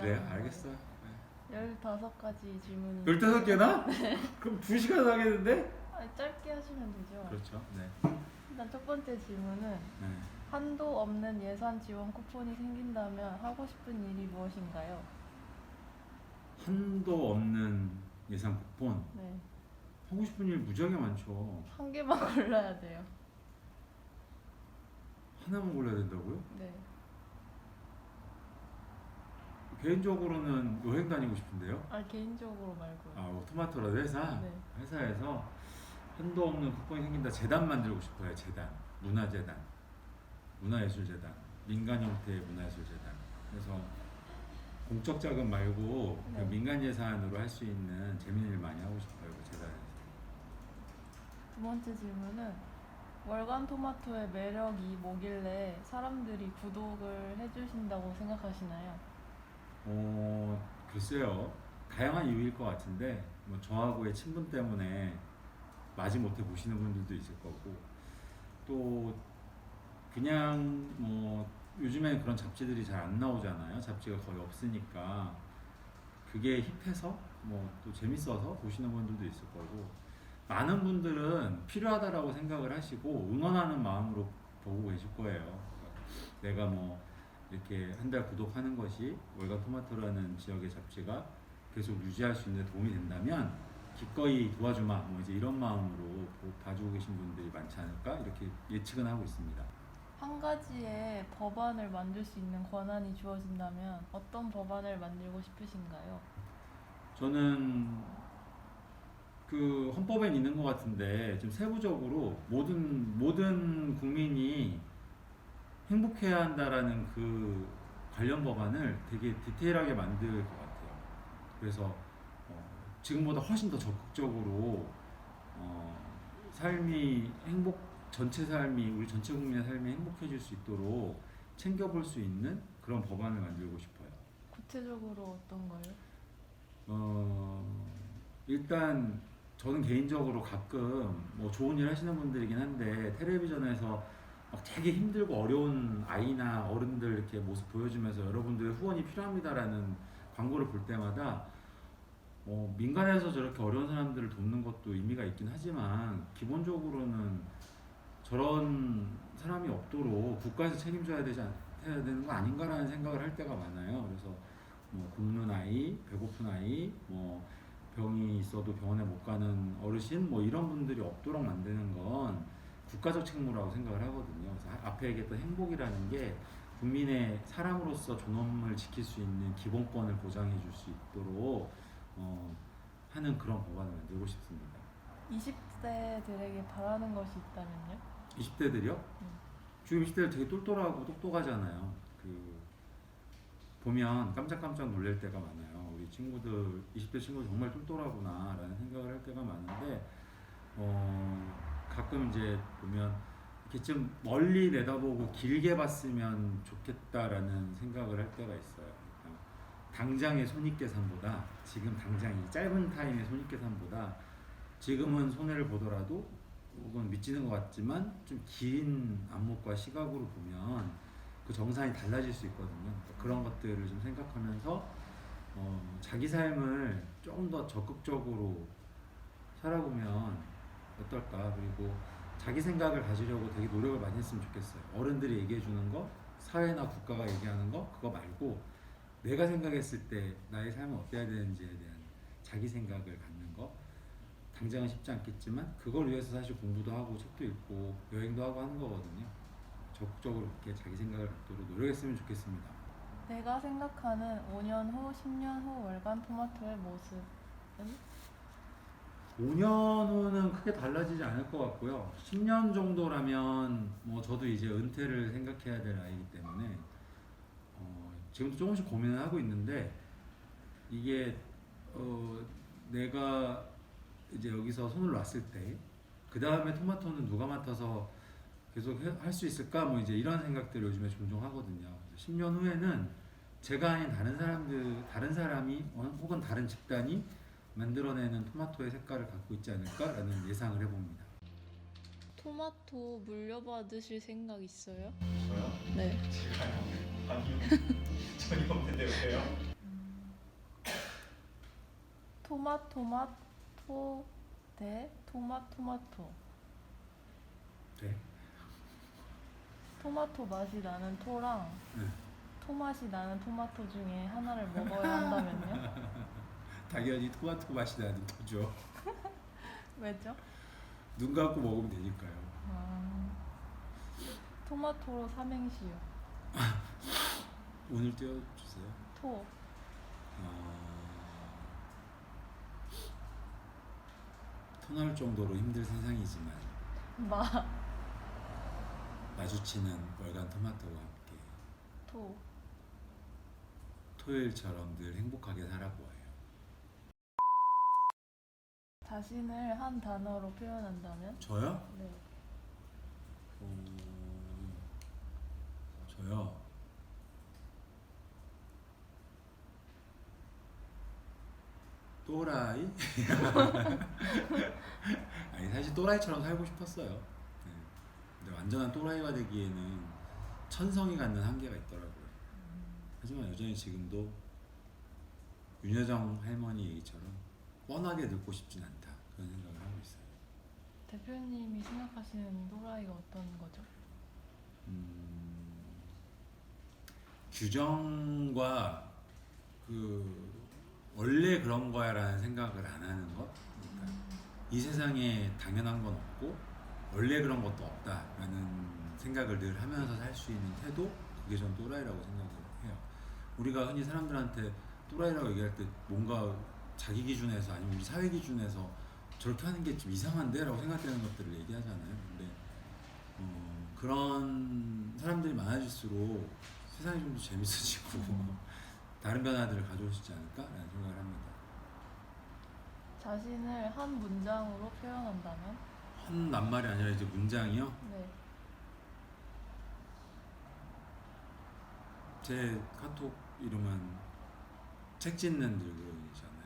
그래 알겠어. 15가지 질문이 15개나? 그럼 2시간 하겠는데? 아니, 짧게 하시면 되죠. 그렇죠. 네. 일단 첫 번째 질문은 네. 한도 없는 예산 지원 쿠폰이 생긴다면 하고 싶은 일이 무엇인가요? 한도 없는 예산 쿠폰 네. 하고 싶은 일 무지하게 많죠. 한 개만 골라야 돼요. 하나만 골라야 된다고요? 네. 개인적으로는 여행 다니고 싶은데요. 아, 개인적으로 말고요. 아, 뭐 토마토라도 회사 네. 회사에서 한도 없는 쿠폰이 생긴다 재단 만들고 싶어요. 재단 문화재단 문화예술재단 민간 형태의 문화예술재단 그래서 공적 자금 말고 네. 그냥 민간 예산으로 할 수 있는 재밌는 일 많이 하고 싶어요. 그 재단에서. 두 번째 질문은 월간 토마토의 매력이 뭐길래 사람들이 구독을 해주신다고 생각하시나요? 어 글쎄요. 다양한 이유일 것 같은데 뭐 저하고의 친분 때문에 마지 못해 보시는 분들도 있을 거고 또 그냥 뭐 요즘에는 그런 잡지들이 잘 안 나오잖아요. 잡지가 거의 없으니까. 그게 힙해서 뭐 또 재밌어서 보시는 분들도 있을 거고 많은 분들은 필요하다라고 생각을 하시고 응원하는 마음으로 보고 계실 거예요. 내가 뭐 이렇게 한 달 구독하는 것이 월간 토마토라는 지역의 잡지가 계속 유지할 수 있는 데 도움이 된다면 기꺼이 도와주마 뭐 이제 이런 마음으로 보- 봐주고 계신 분들이 많지 않을까 이렇게 예측은 하고 있습니다. 한 가지의 법안을 만들 수 있는 권한이 주어진다면 어떤 법안을 만들고 싶으신가요? 저는 그 헌법에 있는 것 같은데 좀 세부적으로 모든 모든 국민이 행복해야 한다라는 그 관련 법안을 되게 디테일하게 만들 것 같아요. 그래서 어, 지금보다 훨씬 더 적극적으로 어, 삶이 행복 전체 삶이 우리 전체 국민의 삶이 행복해질 수 있도록 챙겨볼 수 있는 그런 법안을 만들고 싶어요. 구체적으로 어떤 거요? 어, 일단 저는 개인적으로 가끔 뭐 좋은 일 하시는 분들이긴 한데 텔레비전에서 막 되게 힘들고 어려운 아이나 어른들 이렇게 모습 보여주면서 여러분들의 후원이 필요합니다라는 광고를 볼 때마다 어, 민간에서 저렇게 어려운 사람들을 돕는 것도 의미가 있긴 하지만 기본적으로는 저런 사람이 없도록 국가에서 책임져야 되지 않, 해야 되는 거 아닌가라는 생각을 할 때가 많아요. 그래서 뭐 굶는 아이, 배고픈 아이, 뭐 병이 있어도 병원에 못 가는 어르신, 뭐 이런 분들이 없도록 만드는 건 국가적 책무라고 생각을 하거든요. 그래서 아- 앞에 얘기했던 행복이라는 게 국민의 사람으로서 존엄을 지킬 수 있는 기본권을 보장해 줄 수 있도록 어, 하는 그런 법안을 만들고 싶습니다. 20대들에게 바라는 것이 있다면요? 20대들이요? 음. 지금 20대들 되게 똘똘하고 똑똑하잖아요. 그 보면 깜짝깜짝 놀랄 때가 많아요. 우리 친구들 20대 친구들 정말 똘똘하구나라는 생각을 할 때가 많은데 어, 가끔 이제 보면 이렇게 좀 멀리 내다보고 길게 봤으면 좋겠다라는 생각을 할 때가 있어요. 그러니까 당장의 손익계산보다 지금 당장 이 짧은 타임의 손익계산보다 지금은 손해를 보더라도 혹은 미치는 것 같지만 좀 긴 안목과 시각으로 보면 그 정산이 달라질 수 있거든요. 그러니까 그런 것들을 좀 생각하면서 어, 자기 삶을 조금 더 적극적으로 살아보면 어떨까 그리고 자기 생각을 가지려고 되게 노력을 많이 했으면 좋겠어요. 어른들이 얘기해 주는 거, 사회나 국가가 얘기하는 거 그거 말고 내가 생각했을 때 나의 삶은 어때야 되는지에 대한 자기 생각을 갖는 거 당장은 쉽지 않겠지만 그걸 위해서 사실 공부도 하고 책도 읽고 여행도 하고 하는 거거든요. 적극적으로 이렇게 자기 생각을 갖도록 노력했으면 좋겠습니다. 내가 생각하는 5년 후, 10년 후 월간 토마토의 모습은 5년 후는 크게 달라지지 않을 것 같고요. 10년 정도라면 뭐 저도 이제 은퇴를 생각해야 될 나이기 때문에 어, 지금도 조금씩 고민을 하고 있는데 이게 어, 내가 이제 여기서 손을 놨을 때 그 다음에 토마토는 누가 맡아서 계속 할 수 있을까 뭐 이제 이런 생각들을 요즘에 종종 하거든요. 그래서 10년 후에는 제가 아닌 다른 사람들 다른 사람이 어, 혹은 다른 집단이 만들어내는 토마토의 색깔을 갖고 있지 않을까라는 예상을 해봅니다. 토마토 물려받으실 생각 있어요? 저요? 네. 제가요? 아니요 전혀 없는데 왜요? 토마토마토 대 토마토마토. 네. 토마토 맛이 나는 토랑 네. 토맛이 나는 토마토 중에 하나를 먹어야 한다면요? 당연히 토마토 맛이 나는 토죠. 왜죠? 눈 감고 먹으면 되니까요. 아, 토마토로 삼행시요. 오늘 띄워주세요. 토. 어... 토날 정도로 힘들 세상이지만 마. 마주치는 월간 토마토와 함께 토. 토요일처럼 늘 행복하게 살아보아요. 자신을 한 단어로 표현한다면? 저요? 네. 어... 저요. 또라이? 아니 사실 또라이처럼 살고 싶었어요. 네. 근데 완전한 또라이가 되기에는 천성이 갖는 한계가 있더라고요. 하지만 여전히 지금도 윤여정 할머니 얘기처럼 뻔하게 늙고 싶진 않다 그런 생각을 하고 있어요. 대표님이 생각하시는 또라이가 어떤 거죠? 음, 규정과 그 원래 그런 거야라는 생각을 안 하는 것. 그러니까 이 세상에 당연한 건 없고 원래 그런 것도 없다라는 생각을 늘 하면서 살 수 있는 태도 그게 전 또라이라고 생각을 해요. 우리가 흔히 사람들한테 또라이라고 얘기할 때 뭔가 자기 기준에서 아니면 우리 사회 기준에서 저렇게 하는 게 좀 이상한데 라고 생각되는 것들을 얘기하잖아요. 근데 어, 그런 사람들이 많아질수록 세상이 좀 더 재밌어지고 다른 변화들을 가져올 수 있지 않을까라는 생각을 합니다. 자신을 한 문장으로 표현한다면? 한 낱말이 아니라 이제 문장이요. 네. 제 카톡 이름은 책 짓는 늙은이잖아요.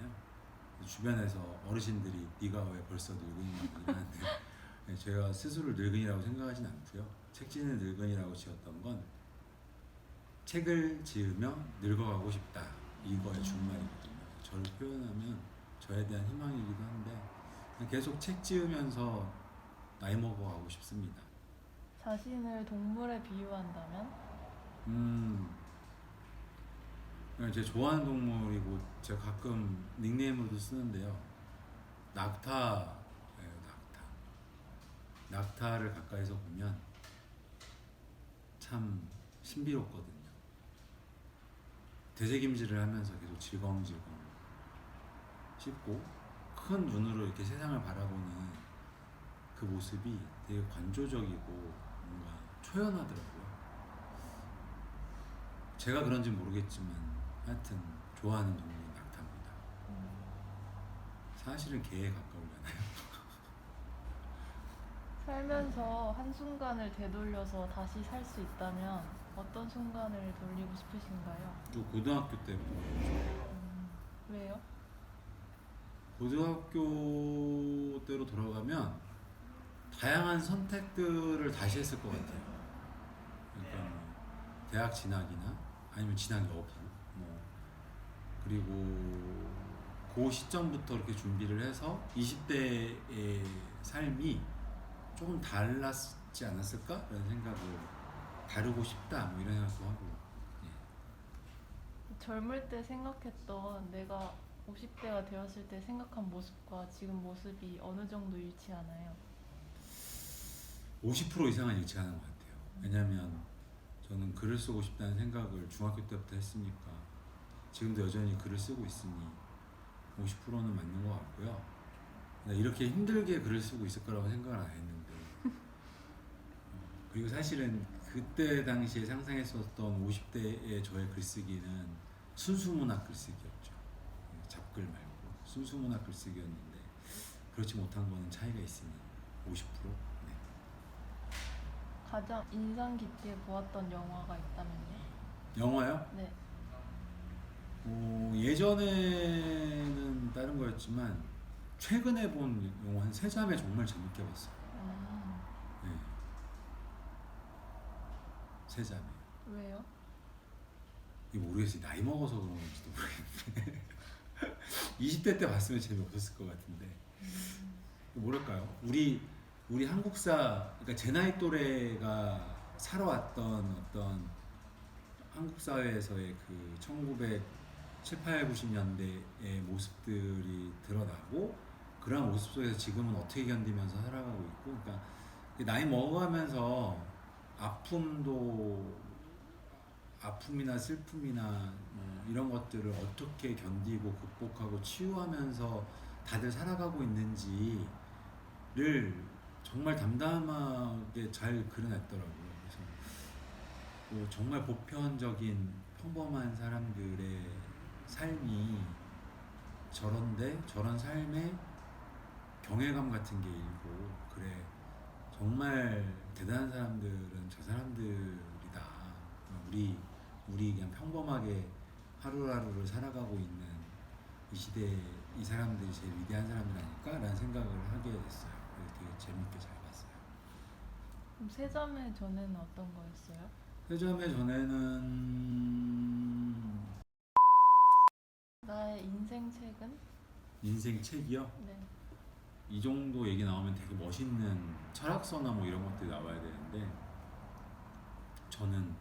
주변에서 어르신들이 네가 왜 벌써 늙은이냐고 이러는데 네, 제가 스스로를 늙은이라고 생각하진 않고요. 책 짓는 늙은이라고 지었던 건 책을 지으며 늙어가고 싶다 이거의 준말이거든요. 저를 표현하면 저에 대한 희망이기도 한데 계속 책 지으면서 나이 먹어가고 싶습니다. 자신을 동물에 비유한다면? 음, 제 좋아하는 동물이고 제가 가끔 닉네임으로도 쓰는데요. 낙타예요, 낙타. 낙타를 가까이서 보면 참 신비롭거든요. 되새김질을 하면서 계속 질겅질겅 씹고 큰 눈으로 이렇게 세상을 바라보는 그 모습이 되게 관조적이고 뭔가 초연하더라고요. 제가 그런지 모르겠지만 하여튼 좋아하는 동물이 낙타입니다. 사실은 개에 가까우려나요? 살면서 한 순간을 되돌려서 다시 살 수 있다면 어떤 순간을 돌리고 싶으신가요? 또 고등학교 때부터 음, 왜요? 고등학교 때로 돌아가면 다양한 선택들을 다시 했을 것 같아요. 그러니까 뭐 대학 진학이나 아니면 진학 여부 뭐 그리고 그 시점부터 이렇게 준비를 해서 20대의 삶이 조금 달랐지 않았을까라는 생각을 다루고 싶다 뭐 이런 생각도 하고 예. 젊을 때 생각했던 내가 50대가 되었을 때 생각한 모습과 지금 모습이 어느 정도 일치하나요? 50% 이상은 일치하는 것 같아요. 왜냐하면 저는 글을 쓰고 싶다는 생각을 중학교 때부터 했으니까 지금도 여전히 글을 쓰고 있으니 50%는 맞는 것 같고요. 이렇게 힘들게 글을 쓰고 있을 거라고 생각을 안 했는데 어, 그리고 사실은 그때 당시에 상상했었던 50대의 저의 글쓰기는 순수문학 글쓰기였죠. 잡글 말고 순수문학 글쓰기였는데 그렇지 못한 거는 차이가 있으니 50%. 네. 가장 인상 깊게 보았던 영화가 있다면요? 영화요? 네. 어, 예전에는 다른 거였지만 최근에 본 영화 한 세 잠에 정말 재밌게 봤어요. 음, 네. 세 잠에. 왜요? 이게 모르겠어요. 나이 먹어서 그런 건지도 모르겠는데. 20대 때 봤으면 재미없었을 것 같은데 뭐랄까요? 우리 우리 한국사 그러니까 제 나이 또래가 살아왔던 어떤 한국 사회에서의 그 1970, 8, 90년대의 모습들이 드러나고 그러한 모습 속에서 지금은 어떻게 견디면서 살아가고 있고 그러니까 나이 먹어가면서 아픔도 아픔이나 슬픔이나 뭐 이런 것들을 어떻게 견디고 극복하고 치유하면서 다들 살아가고 있는지를 정말 담담하게 잘 그려냈더라고요. 그래서 뭐 정말 보편적인 평범한 사람들의 삶이 저런데 저런 삶에 경외감 같은 게 일고 그래 정말 대단한 사람들은 저 사람들이다 우리 우리 그냥 평범하게 하루하루를 살아가고 있는 이 시대 이 사람들이 제일 위대한 사람들 아닐까라는 생각을 하게 됐어요. 그래서 되게 재밌게 잘 봤어요. 그럼 세자매 전에는 어떤 거였어요? 세점의 전에는 나의 인생 책은? 인생 책이요. 네. 이 정도 얘기 나오면 되게 멋있는 철학서나 뭐 이런 것들이 나와야 되는데 저는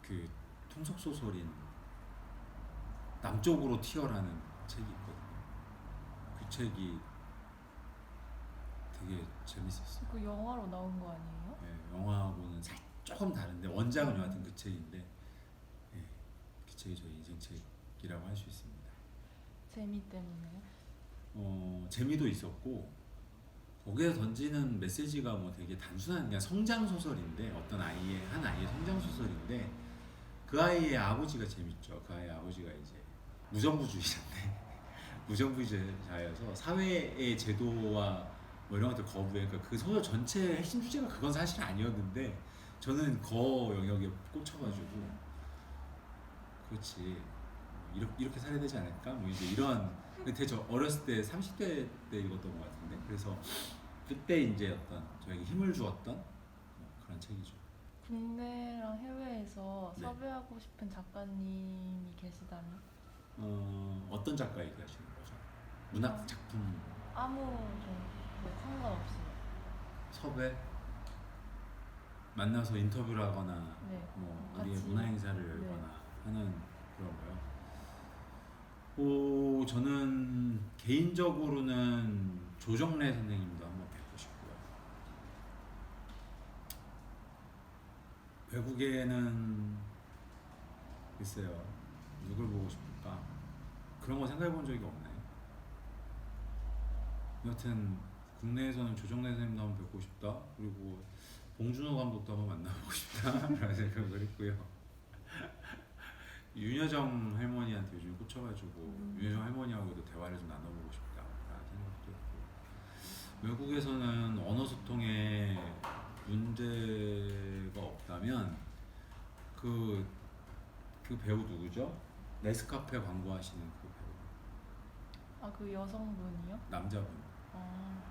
그 통속 소설인 남쪽으로 튀어라는 책이 있거든요. 그 책이 되게 재밌었어요. 그 영화로 나온 거 아니에요? 예, 영화하고는 살 조금 다른데 원작은 여하튼 그 책인데 예, 그 책이 저희 인생 책 이라고 할 수 있습니다. 재미 때문에요? 어, 재미도 있었고 거기에 던지는 메시지가 뭐 되게 단순한 그냥 성장 소설인데 어떤 아이의 한 아이의 성장 소설인데 그 아이의 아버지가 재밌죠. 그 아이의 아버지가 이제 무정부주의자인데 무정부주의자여서 사회의 제도와 뭐 이런 것들 거부해. 그러니까 그 소설 전체의 핵심 주제가 그건 사실 아니었는데 저는 그 영역에 꽂혀가지고 그렇지 이렇게, 이렇게 살아야 되지 않을까? 뭐 이제 이런 근데 저 어렸을 때 30대 때 읽었던 것 같은데 그래서 그때 이제 어떤 저에게 힘을 주었던 뭐 그런 책이죠. 국내랑 해외에서 네. 섭외하고 싶은 작가님이 계시다면 어, 어떤 작가 얘기하시는 거죠? 문학 작품 아무 좀 네, 상관없이 섭외 만나서 인터뷰를 하거나 네. 뭐 우리의 같이. 문화 행사를 네. 열거나 하는 그런 거요. 오, 저는 개인적으로는 조정래 선생님도 한번 뵙고 싶고요. 외국에는 글쎄요 누굴 보고 싶을까 그런 거 생각해 본 적이 없네. 여튼 국내에서는 조정래 선생님도 한번 뵙고 싶다. 그리고 봉준호 감독도 한번 만나보고 싶다라는 생각을 했고요. 윤여정 할머니한테 요즘 꽂혀가지고 음. 윤여정 할머니하고도 대화를 좀 나눠보고 싶다라는 생각도 했고. 외국에서는 언어 소통에 문제가 없다면 그, 그 배우 누구죠? 네스카페 광고하시는 그 배우. 아 그 여성분이요? 남자분. 아,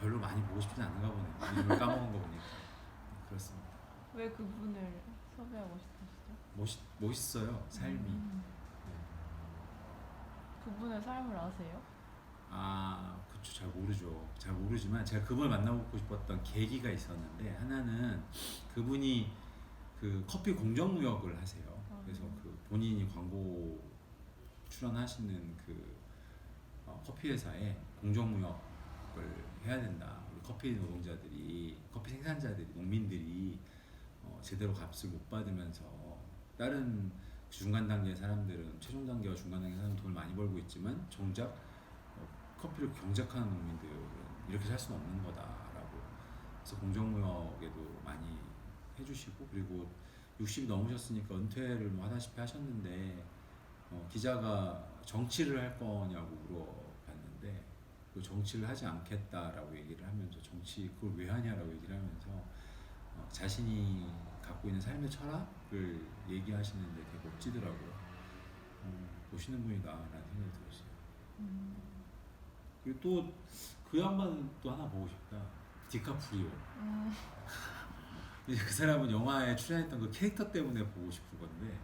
별로 많이 보고 싶진 않은가 보네요. 이름을 까먹은 거 보니까. 그렇습니다 왜 그분을 섭외하고 싶으시죠? 멋있, 멋있어요 삶이 음. 그분의 삶을 아세요? 아, 그쵸, 잘 모르죠. 잘 모르지만 제가 그분을 만나보고 싶었던 계기가 있었는데 하나는 그분이 그 커피 공정무역을 하세요. 아. 그래서 그 본인이 광고 출연하시는 그 어, 커피 회사에 공정무역을 해야 된다. 우리 커피 노동자들이 커피 생산자들이 농민들이 어, 제대로 값을 못 받으면서 다른 중간 단계 사람들은 최종 단계와 중간 단계 사람은 돈을 많이 벌고 있지만 정작 어, 커피를 경작하는 농민들은 이렇게 살 수는 없는 거다라고 그래서 공정무역에도 많이 해주시고 그리고 60이 넘으셨으니까 은퇴를 뭐 하다시피 하셨는데 어, 기자가 정치를 할 거냐고 물어봤는데 그 정치를 하지 않겠다라고 얘기를 하면서 정치 그걸 왜 하냐라고 얘기를 하면서 어, 자신이 갖고 있는 삶의 철학을 얘기하시는데 되게 멋지더라고요. 어, 보시는 분이다라는 생각이 들었어요. 음. 그리고 또 그 양반은 또 하나 보고 싶다. 디카프리오. 음. 이제 그 사람은 영화에 출연했던 그 캐릭터 때문에 보고 싶은 건데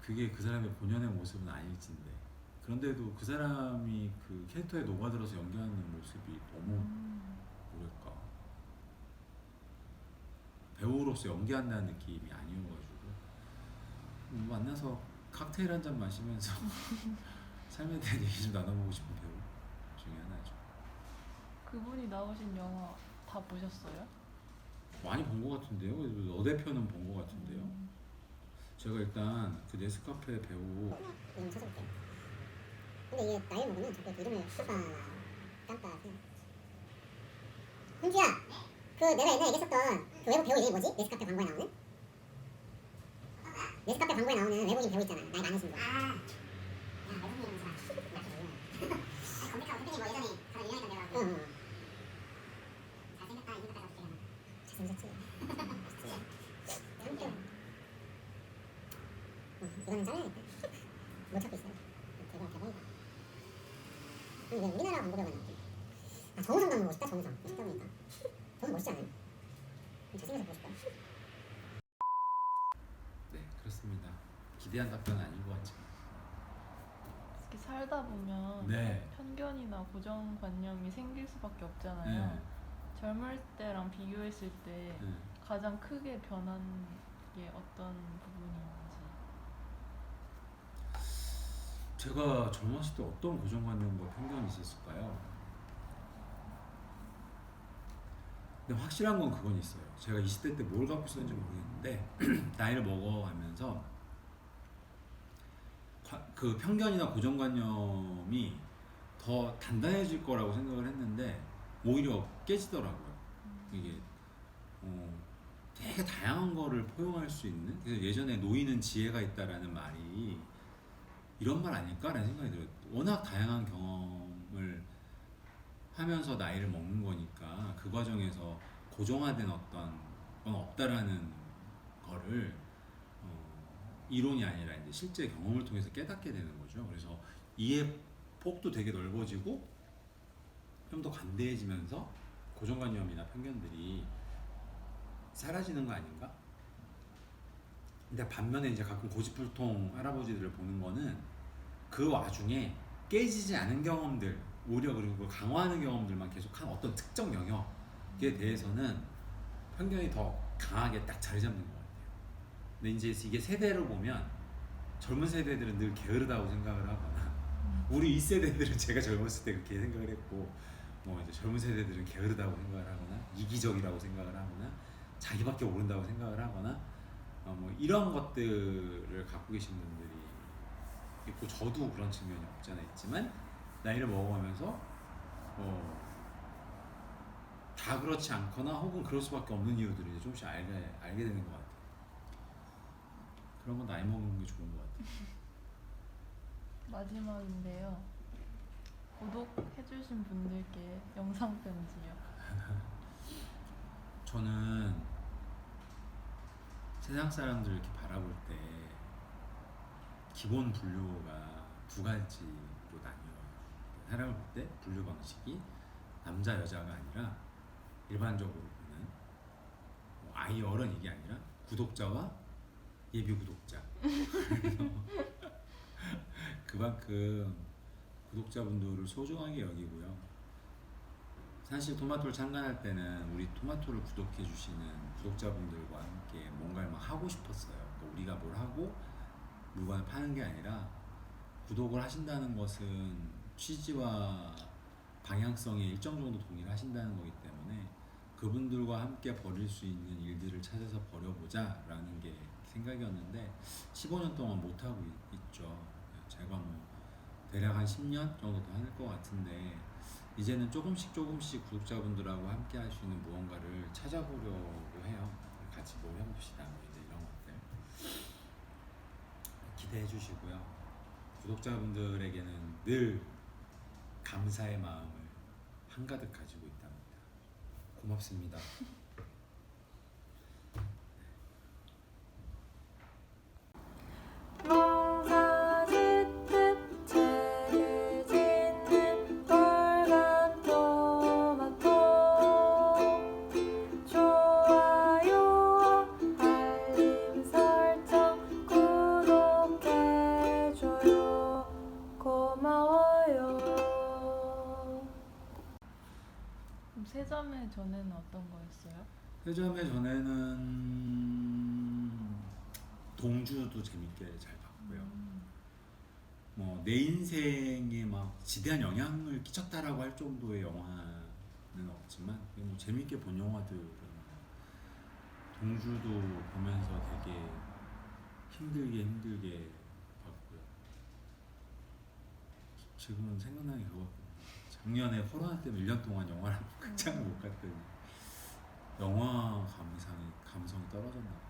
그게 그 사람의 본연의 모습은 아닐진데 그런데도 그 사람이 그 캐릭터에 녹아들어서 연기하는 모습이 너무 음. 뭐랄까 배우로서 연기한다는 느낌이 아니어가지고 음, 만나서 칵테일 한 잔 마시면서 삶에 대한 얘기 좀 나눠보고 싶은 배우 중에 하나죠. 그분이 나오신 영화 다 보셨어요? 많이 본 것 같은데요. 너 대표는 본 것 같은데요. 음. 제가 일단 그 네스카페 배우 이름 찾아볼게요. 근데 이게 나이 먹으면 자꾸 이름을 깜빡 깜빡 해. hun주야, 그 내가 옛날에 얘기했었던 그 외국 배우 이름이 뭐지? 네스카페 광고에 나오는? 네스카페 광고에 나오는 외국인 배우 있잖아. 나이 많으신 분. 아, 야 외국인 이름 잘. 나 검색하고 대표님 뭐 예전에 가장 유명했던 배우라고. 응. 응. 잘생겼다 이름까지 어떻게 하나? 잘생겼지. 한쪽. 어, 이거는 잘라야겠다. 못 찾고 있어요. 대박 대박이다. 근데 왜 우리나라 광고배우가 나왔지? 아 정우성 닮은 멋있다 정우성. 멋있다 보니까. 정우성 멋있지 않아요? 잘생겨서 보고 싶다. 네 그렇습니다. 기대한 답변은 아닌 것 같지만 이렇게 살다 보면 네. 편견이나 고정관념이 생길 수밖에 없잖아요. 네. 젊을 때랑 비교했을 때 네. 가장 크게 변한 게 어떤 부분인지. 제가 젊었을 때 어떤 고정관념과 편견이 있었을까요? 근데 확실한 건 그건 있어요. 제가 20대 때 뭘 갖고 있었는지 모르겠는데 나이를 먹어가면서 과- 그 편견이나 고정관념이 더 단단해질 거라고 생각을 했는데 오히려 깨지더라고요. 이게 어, 되게 다양한 거를 포용할 수 있는 그래서 예전에 노인은 지혜가 있다라는 말이 이런 말 아닐까라는 생각이 들어요. 워낙 다양한 경험을 하면서 나이를 먹는 거니까 그 과정에서 고정화된 어떤 건 없다라는 거를 어, 이론이 아니라 이제 실제 경험을 통해서 깨닫게 되는 거죠. 그래서 이해 폭도 되게 넓어지고 좀 더 관대해지면서 고정관념이나 편견들이 사라지는 거 아닌가? 근데 반면에 이제 가끔 고집불통 할아버지들을 보는 거는 그 와중에 깨지지 않은 경험들 오히려 그리고 그걸 강화하는 경험들만 계속한 어떤 특정 영역에 대해서는 편견이 더 강하게 딱 자리 잡는 것 같아요. 근데 이제 이게 세대로 보면 젊은 세대들은 늘 게으르다고 생각을 하거나 우리 이 세대들은 제가 젊었을 때 그렇게 생각을 했고 뭐 이제 젊은 세대들은 게으르다고 생각을 하거나 이기적이라고 생각을 하거나 자기밖에 모른다고 생각을 하거나 어, 뭐 이런 것들을 갖고 계신 분들이 있고 저도 그런 측면이 없잖아 있지만 나이를 먹어가면서 어, 다 그렇지 않거나 혹은 그럴 수밖에 없는 이유들을 이제 조금씩 알게 알게 되는 것 같아요. 그런 건 나이 먹는 게 좋은 것 같아요. 마지막인데요. 구독해주신 분들께 영상 편지요. 저는 세상 사람들 이렇게 바라볼 때 기본 분류가 두 나뉘어요. 사람을 볼 때 분류 방식이 남자 여자가 아니라 일반적으로 보는 뭐 아이 어른 이게 아니라 구독자와 예비 구독자. 그래서 그만큼 구독자분들을 소중하게 여기고요. 사실 토마토를 창간할 때는 우리 토마토를 구독해 주시는 구독자분들과 함께 뭔가를 막 하고 싶었어요. 그러니까 우리가 뭘 하고 물건을 파는 게 아니라 구독을 하신다는 것은 취지와 방향성에 일정 정도 동의를 하신다는 거기 때문에 그분들과 함께 벌일 수 있는 일들을 찾아서 벌여보자 라는 게 생각이었는데 15년 동안 못 하고 있죠. 제가 뭐 대략 한 10년 정도 더 할 것 같은데 이제는 조금씩 조금씩 구독자분들하고 함께 할 수 있는 무언가를 찾아보려고 해요. 같이 뭘 해봅시다. 뭐 이제 이런 것들 기대해 주시고요. 구독자분들에게는 늘 감사의 마음을 한가득 가지고 있답니다. 고맙습니다. 세점의 전에는 어떤 거였어요? 세점의 전에는 동주도 재밌게 잘 봤고요. 음. 뭐내 인생에 막 지대한 영향을 끼쳤다라고 할 정도의 영화는 없지만 뭐 재밌게 본 영화들은 동주도 보면서 되게 힘들게 힘들게 봤고요. 지금은 생각나는 게 그거거든요. 작년에 코로나 때문에 1년 동안 영화를 극장을 못 갔더니 영화 감상이 감성이 떨어졌나 봐요.